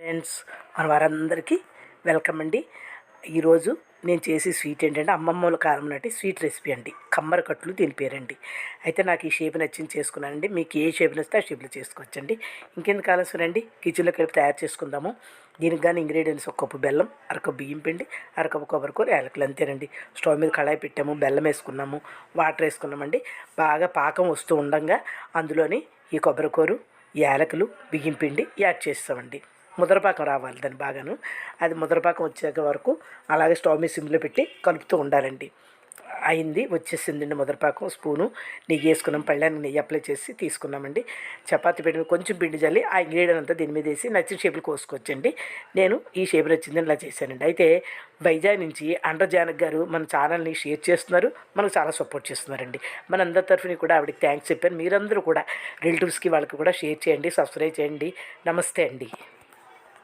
Friends మన వారందరికీ welcome అండి. ఈరోజు నేను చేసే స్వీట్ ఏంటంటే అమ్మమ్మల కాలం నాటి స్వీట్ రెసిపీ అండి. కమ్మర కట్లు దీని పేరండి. అయితే నాకు ఈ షేప్ నచ్చింది చేసుకున్నానండి. మీకు ఏ షేప్ నచ్చితే ఆ షేప్లో చేసుకోవచ్చండి. ఇంకెందుకు కావాల్సిన రండి. కిచెన్లోకి వెళ్ళి తయారు చేసుకుందాము. దీనికి కానీ ఇంగ్రీడియంట్స్ ఒక కప్పు బెల్లం అరకప్పు బియ్యం పిండి అరకప్పు కొబ్బరికూర యాలకులు అంతేనండి. స్టవ్ మీద కళాయి పెట్టాము బెల్లం వేసుకున్నాము వాటర్ వేసుకున్నామండి. బాగా పాకం వస్తూ ఉండగా అందులోని ఈ కొబ్బరికూరు యాలకులు బియ్యం పిండి యాడ్ చేస్తామండి. ముద్రపాకం రావాలి దాని బాగాను. అది ముద్రపాకం వచ్చేక వరకు అలాగే స్టవ్ మీద సిమ్లో పెట్టి కలుపుతూ ఉండాలండి. అయింది వచ్చేసిందండి ముద్రపాకం స్పూను. నెయ్యి వేసుకున్నాం పళ్ళానికి నెయ్యి అప్లై చేసి తీసుకున్నామండి. చపాతీ పెట్టి కొంచెం పిండి జల్లి ఆ ఇంగ్రీడియంట్ అంతా దీని మీద వేసి నచ్చిన షేపులు కోసుకొచ్చండి నేను ఈ షేపులు వచ్చిందని ఇలా చేశానండి. అయితే వైజాగ్ నుంచి అండర్ జానక్ గారు మన ఛానల్ని షేర్ చేస్తున్నారు. మనకు చాలా సపోర్ట్ చేస్తున్నారండి. మన అందరి తరఫున కూడా ఆవిడకి థ్యాంక్స్ చెప్పాను. మీరందరూ కూడా రిలేటివ్స్కి వాళ్ళకి కూడా షేర్ చేయండి సబ్స్క్రైబ్ చేయండి. నమస్తే అండి.